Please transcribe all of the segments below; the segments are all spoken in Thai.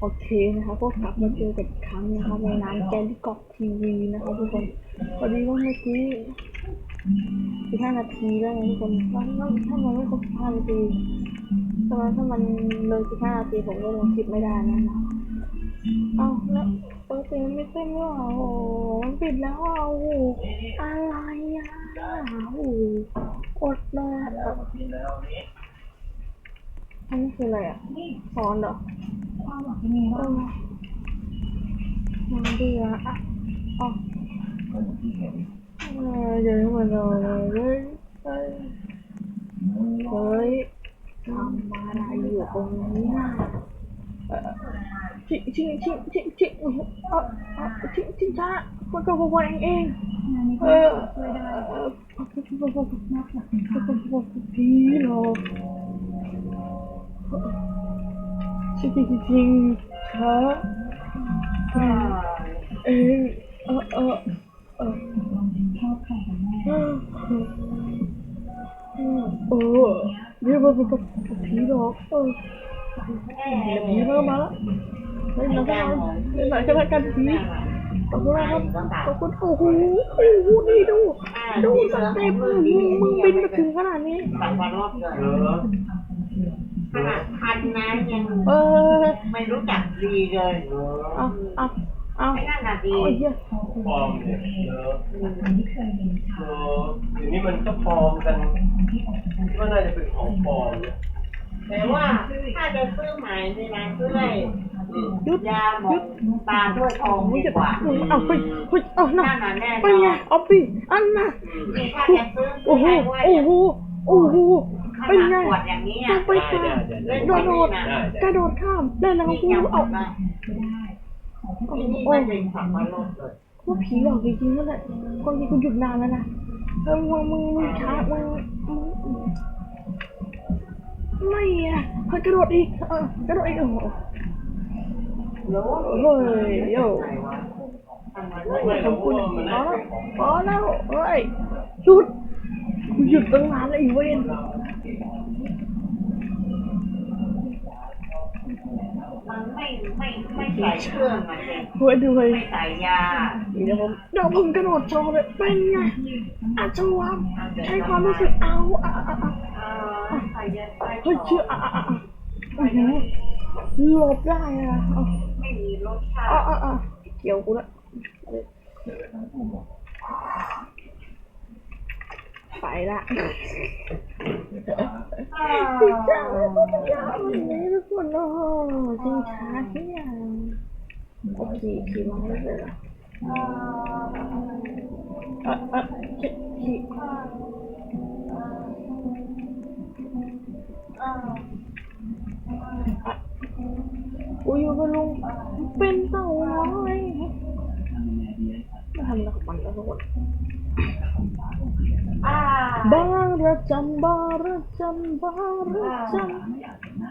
โอเคนะคะก็กลับมาเจอกันอีกครั้งนะคะในร้านแกลิกอกทีวีนะคะทุกคนพอดีว่าเมื่อกี้สิบห้านาทีแล้วนะทุกคนถ้าถ้ามันไม่ครบสิบห้านาทีแต่ว่าถ้ามันเลยสิบห้านาทีผมก็ลงคลิปไม่ได้นะเอ้าแล้วปกติมันไม่เต้นหรอโอ้โหมันปิดแล้วอะโอ้โหอะไรอะโอ้โหอดเลยอะอันนี้คืออะไรอะสอนเหรอ ความหวังที่มีเอว่าอมาดีละอะอ๋อเออเดี๋ยวมาเลยเฮ้ยเฮ้ยเฮ้ยทำอะไรอยู่ตรงนี้น่ะเออชิชิชิชิชิเออเออชิชิช้าคนกับคนเองเองงานนี้เอก็อช่วยได้เออนอก จากสินค้าผีหรอชิชิชิชิช้าเองเออเออเออลงชอบใครกันแน่เออเออเรียกว่าเป็นผีหรอกเออเดี๋ยวผีมามาแล้วเล่นหนังกันเล่นหนังกันแล้วกันผีขอบคุณนะครับขอบคุณโอ้โหโอ้โหนี่ดู ดูสเต็ปมึงมึงบินมาถึงขนาดนี้ ขนาดพันนะยังเออไม่รู้จักดีเลยเอาเอาเอาไม่น่าจะดีโอ้ยเหี้ยเขาคือปลอมเนี่ยเออจากคนที่เคยเห็นเอชาอเดี๋ยวนี้มันก็ปลอมกันเป็นคนที่อดทนคิดว่าน่าจะเป็นของปลอมเนี่ยแต่ว่าถ้าจะซื้อใหม่นี่นะซื้อได้ยุดยาหมองตาด้วยทองมึงดีจะกว่ามึงเอาไปเฮ้ยเอาหน่ะน่าหนาแน่นเป็นไงอนเอาไปอันน่ะนี่ถ้าจะซื้อโอ้โหให้ไว้โอ้โหโอ้โห ขเป็นนาดไงขวดอย่างนี้ต้ออะงไปข้ามได้กระโดดได้กระโดดข้ามได้แล้วมีกูแค่หมเอาดนะไม่ได้ขอให้ที่นี่ไม่เป็นสองพันรอบเลยว่าผีหลอกจริงๆนั่นแหละคนที่กูหยุดนานแล้วนะเออมึงมึงมึงช้ามึงมึงไม่อะเฮ้ยกระโดดอีกเออกระโดดอีกโอ้โหรู้เฮ้ยโย่ทำไมไม่ไม่ขอบคุณพอแล้วพอแล้วเฮ้ยหยุดกูหยุดตั้งนานแล้วไอีเวน มัน ไม่ไม่ไม่ใส่เครื่องอะเด็กเฮ้ยดูเลยไม่ใส่ยาเดี๋ยวผมเดี๋ยวผมกระโดดโชว์เลยเป็นไงอะโชว์ครับใช้ความรู้สึกเอาอะอะอะเออใส่ยาใส่เฮ้ยเชื่ออะอะอะอือหือหลบได้อะเอาไม่มีรสชาอะติอะอะเกี่ยวกูละ ไปละพี่จ้าอย่าอย่างนี้ทุกคนโอ้โหจริงช้าเที่ยงโอเคขี่มาให้เลยอเออเออขี่ขี่อุ้ยอยู่กับลุงเป็นเต่าน้อยม่ทำแล้วกับมันแล้วทุกคน บาระจันบาระจันบาระจัน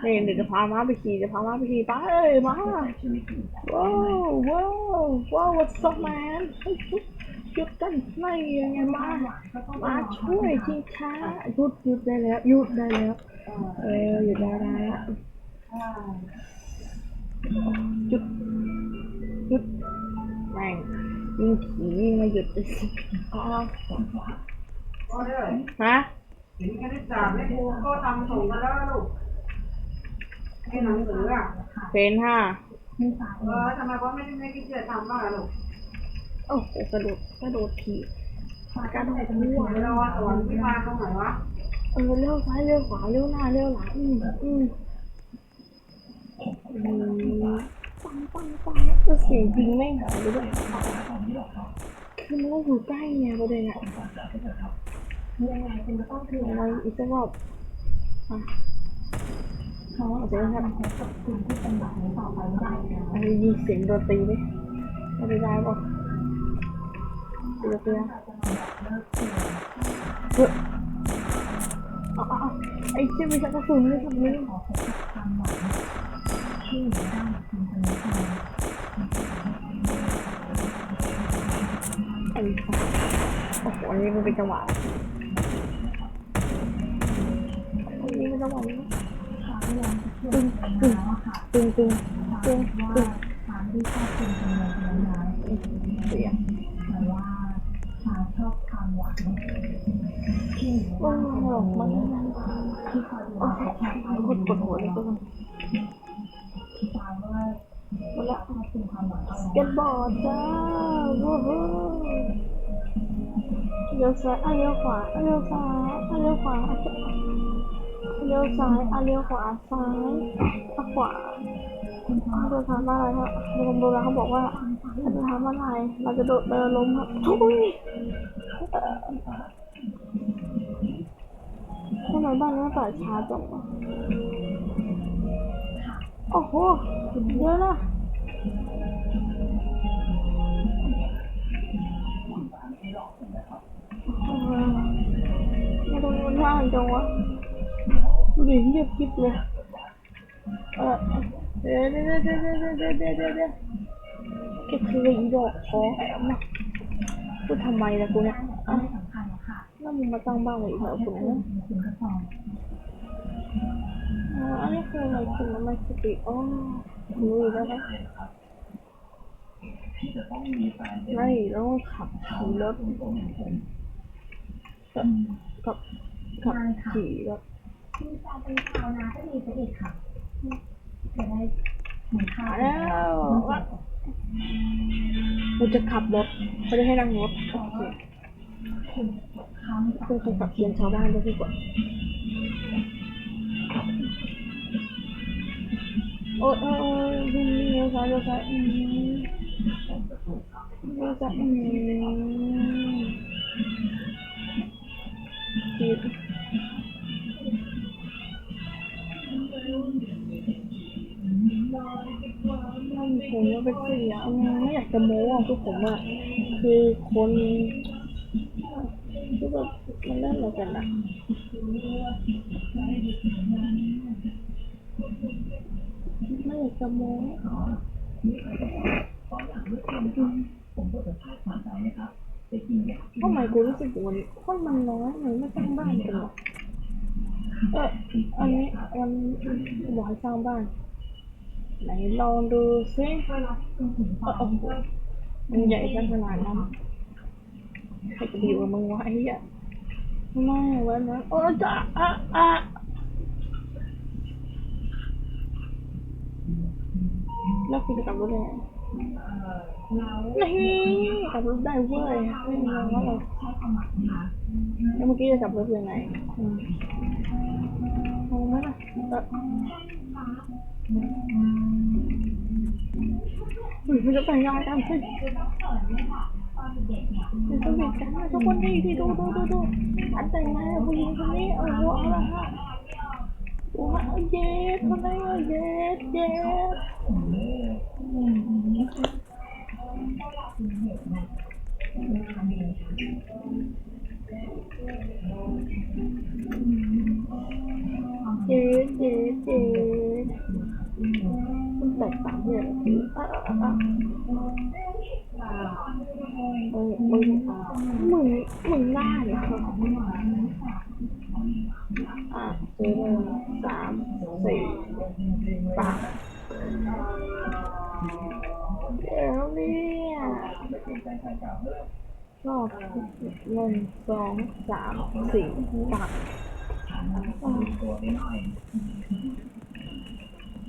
นี่เดี๋ยวจะพามาไปขี่จะพามาไปขี่ไปเอ้ยมาว้าวว้าวว้าว what's up man หยุดกันไม่ยังไงมามาช่วยทีช้าหยุดหยุดได้แล้วหยุดได้แล้วเออหยุดได้แล้วหยุดหยุดแม่งยิงขี่ยิงมาหยุดอ๋อ ฮะเห็นคณิตศาสตร์ไม่ครูก็ทำส่งกันแล้วลูกให้หนังสืออะเพนห้าไม่สายเออทำไมก็ไม่ไม่คิดจะทำบ้างอะลูกโอ้โหกระโดดกระโดดขี่กระโดดหัมั่ววเราสอนวิชาตรงไหนวะเออเลี้ยวซ้ายเลี้ยวขวาเลี้ยวหน้าเลี้ยวหลังอืมอืมอืมปังปังปังเออเสียงจริงไม่หายไปด้วยคือมันก็อยู่ใกล้ไงประเด็นอะ ยังไงคุณก็ต้องคืออะไรอีกสักรอบอะเขาจะทำให้กับสิ่งที่เป็นแบบนี้ต่อไปไม่ได้อันนี้ยิงเสียงดนตรีไหมไม่ได้ได้ป่ะเดี๋ยวเดี๋ยวเฮ้ยเอาเอาเอไอ้เจ้ามีชักกระสุนเลยสักนิดขอพบกับความหวังช่วยเหลือได้คุณคนนี้ไปไอ้โอ้โหอันนี้มันเป็นจังหวะ นี้ไม่ต้องเอาตึงตึงตึงตึงตึงตึงเสียงชอบความหวานที่หวานหลอกมันที่คอยหวานกดกดหัวเลยก็มันที่ตามว่ามันละเป็นความหวานกันบอดจ้าว้าวเลี้ยวซ้ายเลี้ยวขวาเลี้ยวซ้ายเลี้ยวขวา เลี้ยวซ้ายอะเลี้ยวขวาซ้ายอะขวาโดนทำอะไรครับโดนโบราณเขาบอกว่าถ้าจะทำอะไรเราจะโดดเดินล้มครับทุยทำไมบ้านนี้ป่าช้าจังวะโอ้โหเยอะนะไม่ต้องมันว่างจังวะ ดูดิเงียบกริบเลยเออเดี๋ยวเดี๋ยวเดี๋ยวเดี๋ยวเดี๋ยวเดี๋ยวเดี๋ยวเดี๋ยวแกคืออีดอกคอแอมอะพูดทำไมล่ะกูเนี่ยอะไม่สำคัญหรอกค่ะแล้วมึงมาตั้งบ้านไว้อีกแล้วกูเนี่ยถึงกระอันนี้คืออะไรคือมันไม่สติอ๋อรู้อแล้วนะไม่แล้วขับขี่รถกับกับขับขี่รถ ที่จะเป็นชาวนาก็ดีไปอีกค่ะจะได้เหมือนข้าวมาแล้วกูจะขับรถไม่ได้ให้นั่งรถโอเคข้าวเพื่อไปกับเรียนชาวบ้านด้วยดีกว่าโอ้ยโอ้ยโอ้ยวิ่เลี้ยวซ้ายเลี้ยวซ้ายอืมเลี้ยวซ้ายอืม ผมว่าเป็นเสียไม่อยากจะโม้อะคือผมอะคือคนคือแบบมันเล่นอะไรกันอะไม่อยากจะโม้ทำไมกูรู้สึกวันนี้คนมันน้อยมันไม่สร้างบ้านกันหรอเอออันนี้มันบอกให้สร้างบ้าน ไหนลองดูซิโอ้โหมันใหญ่ขนาดนั้นใครจะไปอยู่กับมึงวะไอ้เหี้ยไม่เวันนั้นโอ้จ้าอะอะแล้วคุณจะกลับรถได้ไงเรานี่กลับรถได้เว้ยไม่งงว่าเราใช้ความหมายค่ะแล้วเมื่อกี้จะกลับรถยังไงอืมงงไหมล่ะ Ủa, nó phải ngon tao chứ Đừng tôi bị chán rồi cho con đi thì đu đu đu đu Anh tay mai là vui con biết ở vô là ha. Ủa, yes, con nay là yes, yes Yes, yes, yes แบสามเนี่ยอะอะอะมึงมึงมึงมึงได้เหรออะเจอสามสี่สามแล้วเนี่ยรอบหนึ่งสองสามสี่สา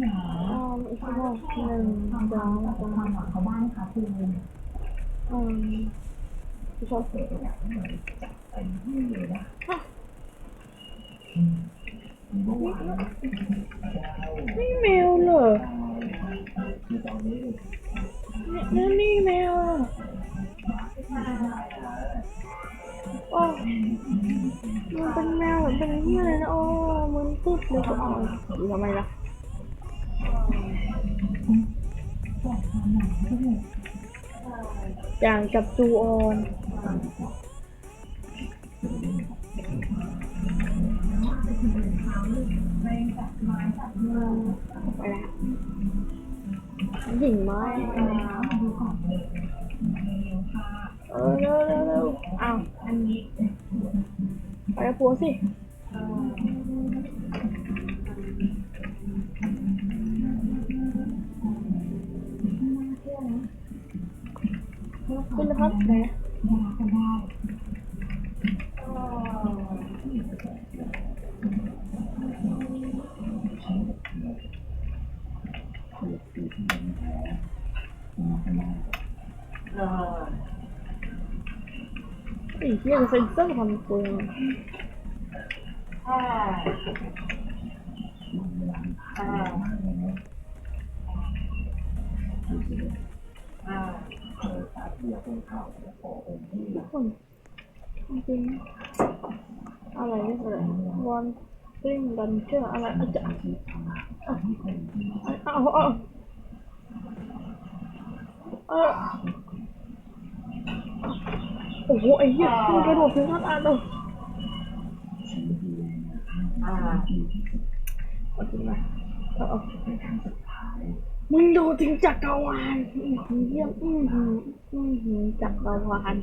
อ๋ออ๋ออีกรอบหนึ่งสองสามความหวังเขาบ้านค่ะคืออืมชอบเสียงนี่แมวเหรอนี่นี่แมวโอ้มันเป็นแมวแบบเป็นเหี้ยเลยนะโอ้มันตึ๊ดเลยก็เออยู่ทำไมล่ะ อย่างกับจูออน ไปแล้วหญิงไม้เออเร็วเร็วเร็วอ้าวอันนี้ไปกับผัวสิ ขึ้นนะครับไหนเวลาก็ได้เออไอ้เหี้ยเซนเซอร์ทำตัวอ่าอ่าอ่า ทุกคนจริงๆอะไรเนี่ยอะไรวันสปริงดันเชื่ออะไรอาจจะเอาเอาเอาเออโอ้โหไอ้เหี้ยมันกระโดดถึงขั้นอ่านเลยอ่าเอาจริงนะเอาเอา มึงโดดถึงจักรวาลอื้อหือเยี่ยมอือหืออือหือจักรวาล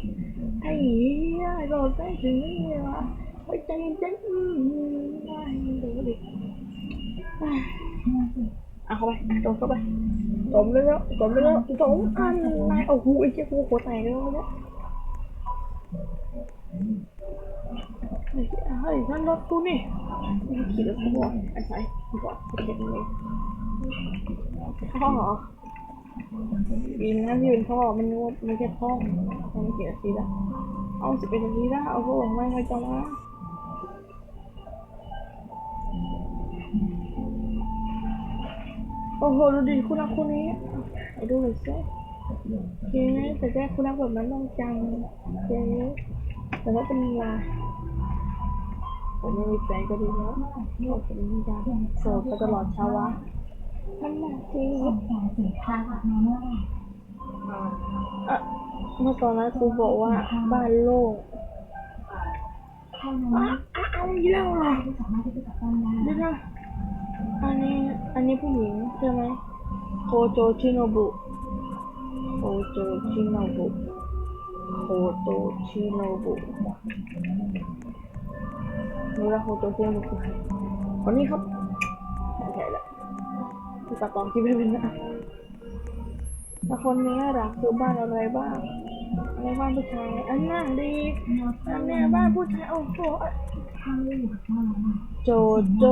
ไอ้เหี้ยโดดได้ถึงนี่วะไอ้ใจเย็นๆอือหือได้ดูดิเอาเข้าไปโดดเข้าไปตบเลยแล้วตบเลยแล้วสองอันนายโอ้โหไอ้เจ้ากูหัวแตกแล้วเนี่ยเฮ้ยเฮ้ยนั่นรถกูนี่ไม่ขี่รถกูบ่อยไอ้สายกูบ่อยกูเข็นเลยพ่อเหรอดีนะที่เป็นพ่อมันนึกว่าไม่ใช่พ่อมันเสียสีละเอาสิเป็นสีละเอาพวกไม่ไม่จะมาโอ้โหดูดิคุณนักคนนี้ไปดูหน่อยสิเจ๊แต่แรกคุณนักแบบนั้นต้องจังเจ๊แต่ว่าเป็นลาผมไม่มีใจก็ดีแล้วโอ้ผมเป็นยาโสดไปตลอดชาวะ มันหนักจริงสนใจสินค้าจากน้องเมื่อไหร่เอะเมื่อตอนนั้นครูบอกว่าบ้านโล่งเท่านั้นอะอะเอาอีกแล้วเหรอที่สามารถที่จะจับต้องได้เดี๋ยวนะอันนี้อันนี้ผู้หญิงใช่ไหมโคโจชิโนบุโคโจชิโนบุโคโจชิโนบุรู้แล้วโคโจชิโนบุคือใครคนนี้ครับใช่แหละ คือกระป๋องที่ไม่เป็นนะแต่คนนี้รักคือบ้านอะไรบ้างอะไรบ้านผู้ชาย อันนั่าดีอันนี้บ้านผู้ชายโอ้โหโจโจ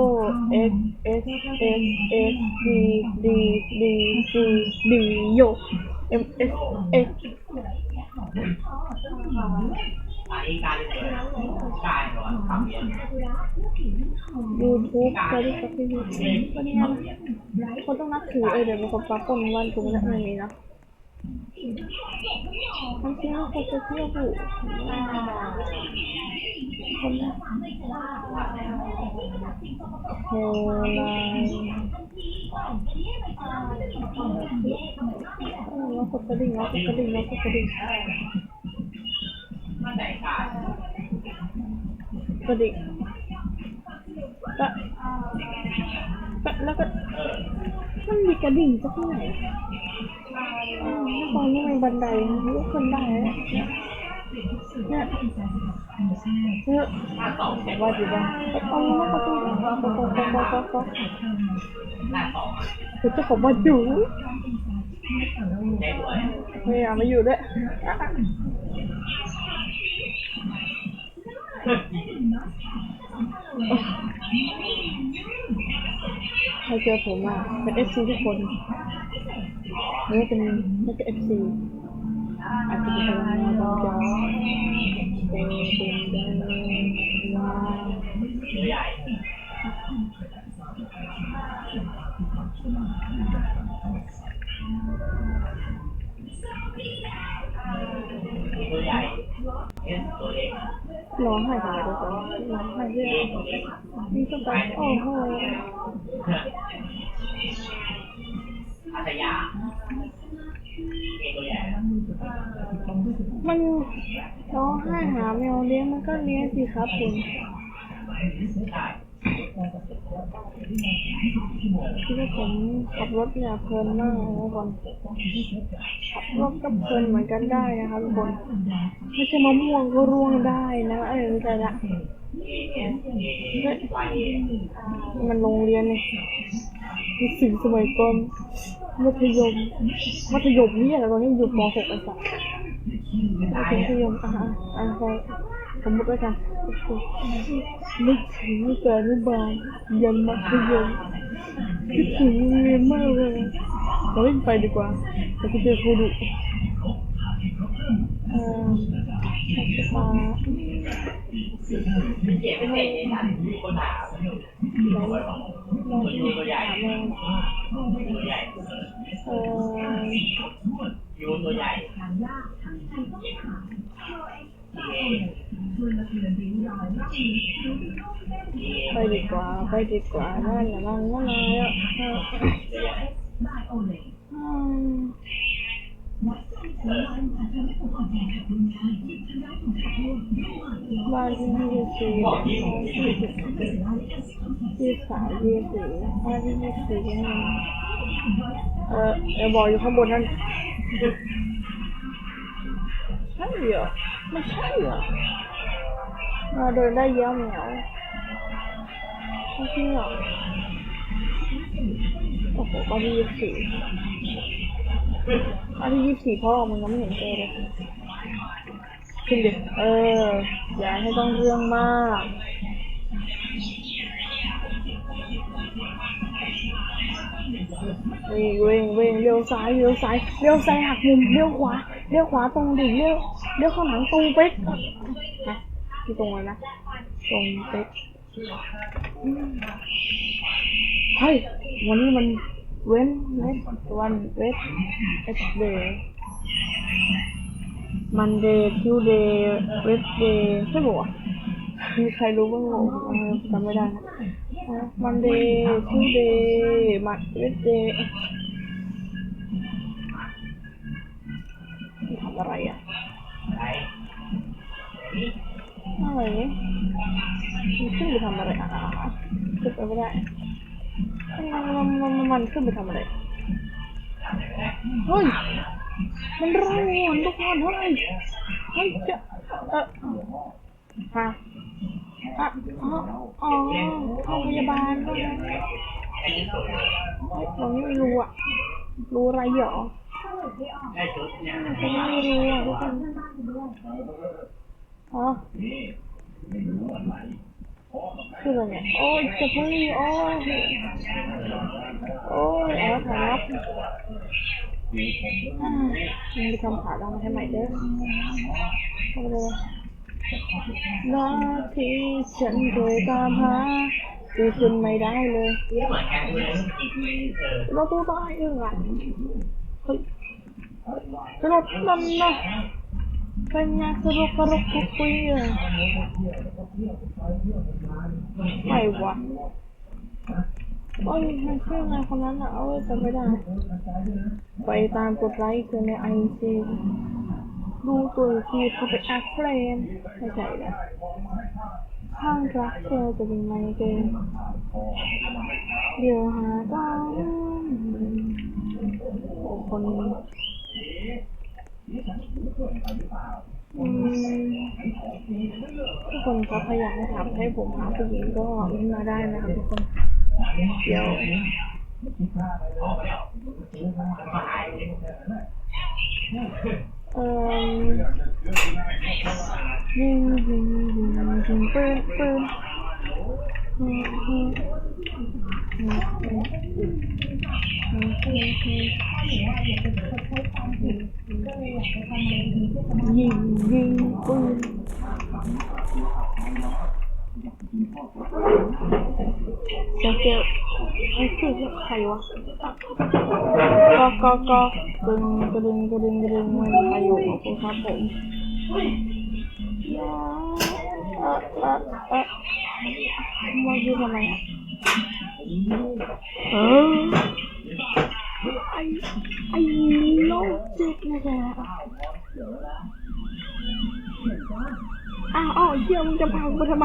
เอ็กเอ็กเอ็กเอ็ดีดีดีดีดีโยเอ็มเอ็กเอ็ก ยูทูบสวัสดีครับพี่ยูทูบวันนี้นะคนต้องนับถือเออเดี๋ยวเป็นคนฟ้าคนวันกูไม่ได้ไม่มีนะทั้งทีเราคนจะเที่ยวบุคนละโฮไลเรากดกระดิ่งเรากดกระดิ่งเรากดกระดิ่ง กระดิ่งก็ก็แล้วก็มันมีกระดิ่งสักที่ไหนอืมถ้าตอนนี้มันบันไดมันลุกขึ้นได้แล้วเนี่ยเนี่ยเนี่ยว่าดีบ้างไอ้ตอนนี้มันก็ต้องก็ก็ก็ก็ก็ก็คือเจ้าของบ้านอยู่พยายามมาอยู่ด้วยอะ ใครเจอผมอะเป็นเอฟซีทุกคนนี่เป็นไม่ใช่เอฟซีอาจจะเป็นพลังานบางอย่างเป็นเป็นดานร้องไห้เรื่องนี่ก็แมันร้องไห้หาแมวเลี้ยงมันก็เลี้ยงสิครับคุณ คิดว่าผมขับรถเนี่ยเพลินมากนะทุกคนขับรถก็เพลินเหมือนกันได้นะคะทุกคนไม่ใช่มะม่วงก็ร่วงได้นะเออแต่ละเฮ้ยมันโรงเรียนเนี่ยมีสิ่งสมัยก่อนมัธยม มัธยมนี่อะไรตอนนี้อยู่ป .6 ไอ้สัสไม่ถึงที่ยมอะอะอะสมมติว่ากั นนึกถึงเกิดอนุบาลยันมัธยมคิดถึงโรงเรียนมากเลยเราเล่นไปดีกว่าแต่กูเจอครูดุเอ่อภาษาเจ็บไม่เจ็บเลยนะมีคนถามอยู่อะไรเราที่ถามเราตัวใหญ่เอ่อ ยูตัวใหญ่ทางยากทางใช้ต้องถามเอชวนมาเรียนรู้รอย ไปดีกว่า ไปดีกว่านั่นแหละนั่นนั่นมาแล้วเออได้โอเลยอืมบ้านที่ยี่สิบยี่สิบยี่สามยี่สี่บ้านที่ยี่สี่ยังไงเออเดี๋ยวบอกอยู่ข้างบนนั่น ช่เหรอไม่ใช่เหรอมาเดินได้เยอะเหมียวไม่ใช่เหรอโอ้โหบ้านที่ยี่สี่บ้านที่ยี่สี่พ่อมึงยังไม่เห็นเจอเลยขึ้นดิเออ อย่าให้ต้องเรื่องมากเว้งเว้งเว้งเลี้ยวซ้ายเลี้ยวซ้ายเลี้ยวซ้ายหักมุมเลี้ยวขวา เลี้ยวขวาตรงดิเลี้ยวเลี้ยวข้างหลังตรงเป๊กนะที่ตรงเลยนะตรงเป๊กเฮ้ยวันนี้มันเว้นเว้นวันเว้นเอสเดย์มันเดย์ทิวเดย์เวสเดย์ใช่ปะวะมีใครรู้บ้างหรอจำไม่ได้มันเดย์ทิวเดย์มันเวสเดย์ำอะไรอะอะไรมันขึ้นไปทำอะไรอะขึ้นไปไม่ได้มันมันมันมันขึ้นไปทำอะไรเฮ้ยมันร้อนทุกคนเฮ้ยเฮ้ยจะเออฮะอะอ๋ออ๋อโรงพยาบาลด้วยนะอันนี้สวยเราไม่รู้อะรู้อะไรเหรอ ได้ชุดเนี่ยฉันไม่รู้อะทุกคนอ๋อคืออะไรเนี่ยโอ้ยจะพึ่งโอ้ยโอ้ยอ๋อถ่ายรับอ่ามันไปทำขาดองมาให้ใหม่เด้อเข้าไปเลยนาที่ฉันเคยตามหาดูขึ้นไม่ได้เลยเหมือนกันเลยเออเราตัวตายเองอะเฮ้ยสนุกนั่นนะเป็นไงสนุกกระรกทุกปีเลยไม่วะโอ้ยมันชื่ออะไรคนนั้นอะเอ้ยจำไม่ได้ ไปตามกดไลค์คือในไอซีดูตัวอีกทีเขาไปอัพเพลงไม่ใช่แล้วข้างรักเธอจะเป็นไงเกมเดี๋ยวหากันโอ้คน ทุกคนครับพยายามถามให้ผมหาผู้หญิงก็เม้นมาได้นะครับทุกคนเดี๋ยวเอ่อยิงยิงยิงยิงปืนปืน ยิงยิงปืนเจ้าเจ้าไอ้ชื่อใครวะก็ก็ก็ดึงกระดึงกระดึงกระดึงมันมาอยู่กับคุณครับผมยาเออเออเออมาดูทำไมอะเออ ไอไอโลจิกนะจ๊ะอ้าวอ้าวเชี่ยมึงจะพังกูทำไ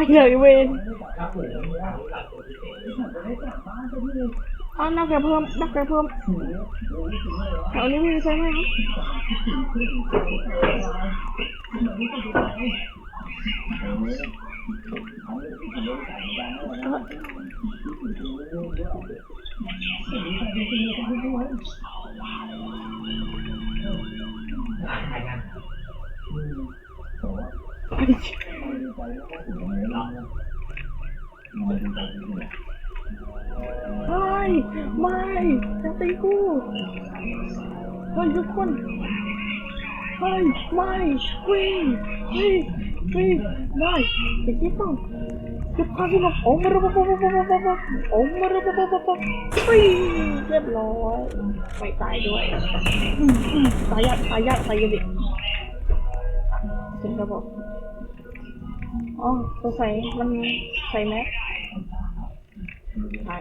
ไม่ไม่จะตีกูเฮ้ยทุกคนเฮ้ยไม่วิ่งวิ่งวิ่งไม่ไอ้ที่ต้ง จะพัความที่มัโอ้มาระบบบบบบโอ้มาระบบบบปิ้งเรียบร้อยไปตายด้วยตายยากตายยากตายยากดิถึงระบบอ๋อสงสัมันใส่แม็กใช่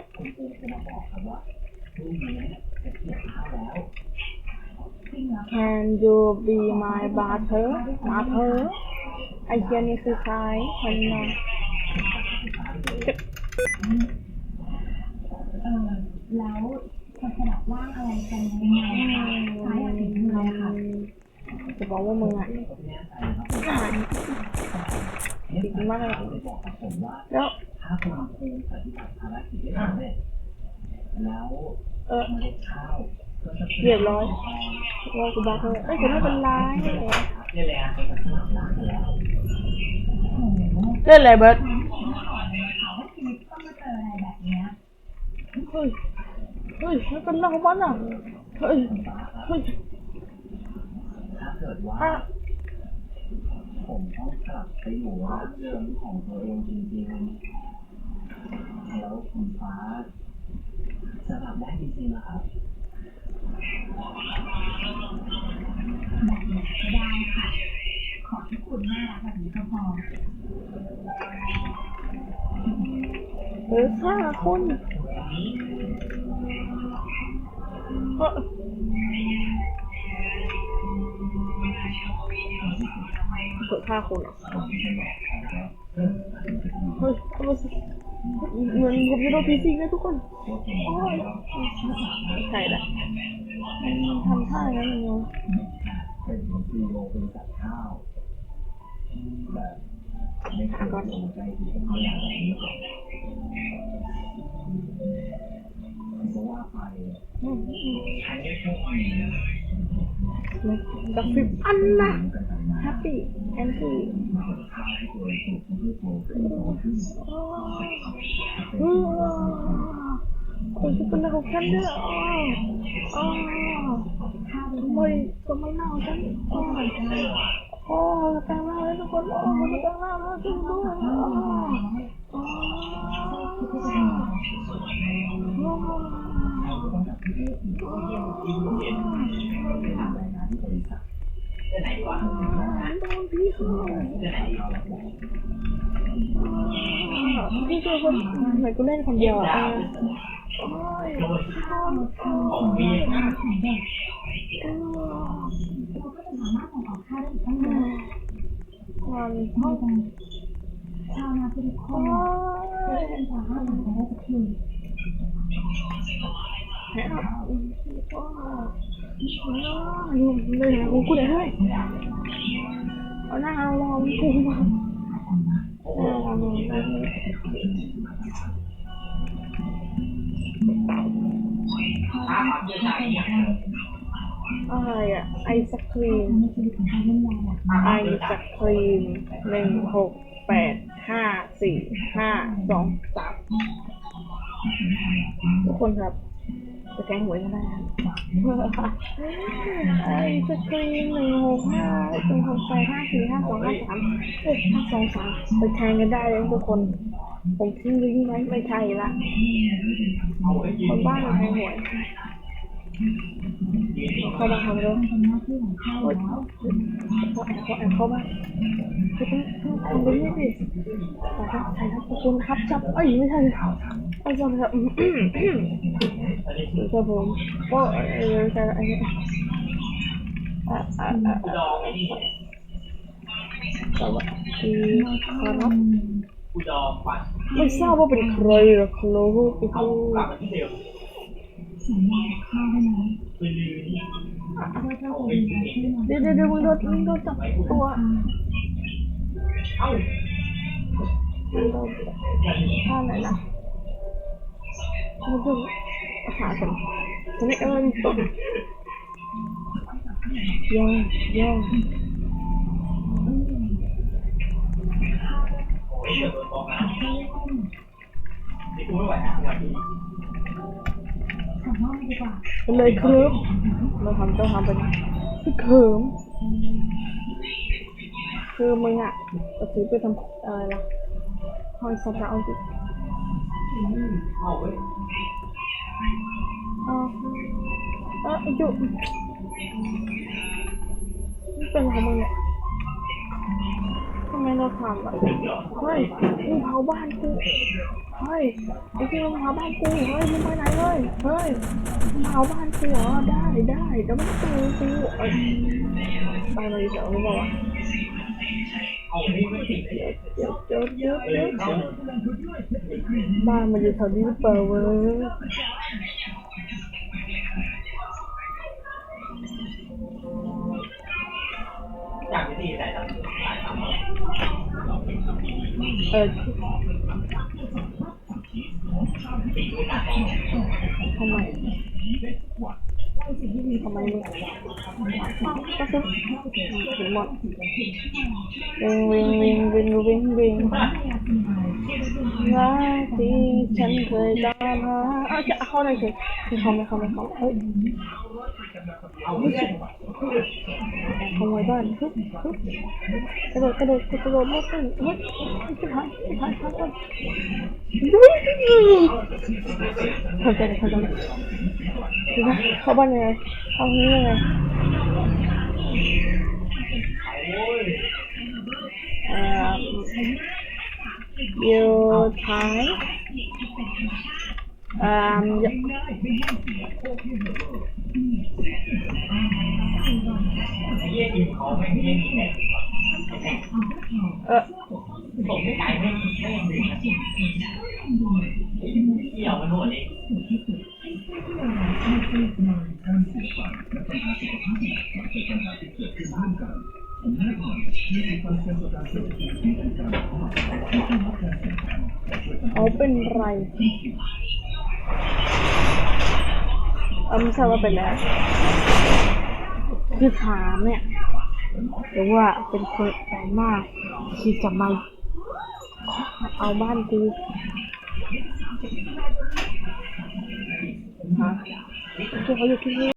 แคนยูบีมายบาเธอมาเธอไอเจนี่คือใครคนนั้น แล้วคนสลับร่างอะไรกันยังไงใช้อะไรถึงอะไรค่ะจะบอกว่ามึงอะดีมากแล้วเออเรียบร้อยว่ากูบ้าเลยเอ้ยแต่ไม่เป็นไรเล่นอะไรเบิร์ด องมาเจออะไรแบบเนี้ยเฮ้ย เฮ้ยไม่เป็นไรของมันอะ เฮ้ย เฮ้ยถ้าเกิดว่าอะผมต้องกลับไปอยู่ร่างเดิมของตัวเองจริงๆ แล้วคุณฟ้าจะทำได้จริงๆนะครับแบบไหนก็ได้ค่ะ ขอที่คุณน่ารักแบบนี้ก็พอ เออฆ่าคนเฮ้ยเกิดฆ่าคนเหรอเฮ้ยเอามาสิเหมือนผมจะโดนผีสิงนะทุกคนโอ้ยใช่ละมันทำท่าอย่างนั้นเลยเป็นซีโรเป็นสัตว์ข้าวแบบ ดับสิบอันนะแฮปปี้แอนตี้คุณจะเป็นอะไราฉันเด้ออ๋อทำไมทำไมเน่าฉันอ๋อ โอ้แต่งหน้าแล้วทุกคนโอ้มันแต่งหน้าแล้วจริงด้วยอ๋ออ๋อโดนพี่เขาพี่คือคนเหมือนกูเล่นคนเดียวอะโอ้ยของมี ชาวนาทุกคนช่วยกันสร้างอาหารได้สักทีแล้วก็อยู่เลยนะกูเลยเฮ้ยเอาหน้าเอาลองกูมาหน้าเอาลองกู องเขาเรื่องราวแบบไอศครีมหนึ่งหกแปดห้าสี่ห้าสองสามทุกคนครับจะแกงหวยกันได้ไอศครีมหนึ่งหกห้าหนึ่งหกแปดห้าสี่ห้าสองห้าสามเอ้ยห้าสองสามไปแทงกันได้เลยทุกคน ผมทิ้งลิงก์ไว้ไม่ใช่ละคนบ้านแทงหวย เข้ามาทำเลยเขาแอบเข้าแอบเข้ามาไปไปทำไปเรื่อยๆนะครับใช่ครับขอบคุณครับจับเอ้ยไม่ใช่ไอ้จับครับครับผมก็เออจะไอ้อะอะอะแต่ว่าคือครับไม่ทราบว่าเป็นใครหรอกครับเป็นคน เดี๋ยวเดี๋ยวมึงโดนมึงโดนจับตัวมึงโดนฆ่าเะไรล่ะมึงโดนขาฉันฉันไม่เอินตัวย่อย่อโอ้ยอกนม่กูไม่ไหวนะว ไปเลยครับเราทำต้องทำเป็นเขิมคือมึงอะจะซื้อไปทำอะไรล่ะหอยสับเอาสิเอาไว้เออเออหยุดนี่เป็นของมึงเนี่ยทำไมเราทำอะเฮ้ยมึงเผาบ้านกู เฮ้ยไอ้ที่มึงเผาบ้านกูเฮ้ยมึงไปไหนเฮ้ยเฮ้ยมึงเผาบ้านกูเหรอได้ได้เดี๋ยวมึงเจอกูเอ้ยไปเลยเดี๋ยวมึงบอกว่าว้ไม่ติดเดี๋ยวเดี๋ยวเดี๋ยวเดี๋ยวบ้านมันอยู่แถวนี้หรือเปล่าเว้ยเออ ทำไมทำไมมึงก็คือถึงหมดวิ่งวิ่งวิ่งวิ่งวิงวิงรักที่ฉันเคยตามหาเอาจะเข้าหน่อยสิเขาไม่เขาไม่เขาเฮ้ย ขโมยบ้านฮึบฮึบกระโดดกระโดดกระโดดไม่ขึ้นเฮ้ยชิบหายชิบหายชิบหายเข้าใจเลยเข้าใจเลยดูนะเข้าบ้านยังไงเข้านี้ยังไงเอ่ออยู่ท้ายอ่า เอาเยี่ยแน่เอผมไม่ตายไม่ไม่ดื่มนะเกี่ยวมันหมดเองเขาเป็นไรเออไม่ใช่ว่าเป็นแล้วคือถามเนี่ย หรือว่าเป็นคนแปลกมากที่จะมาเอาบ้านกูฮะเขาอยู่ที่นี่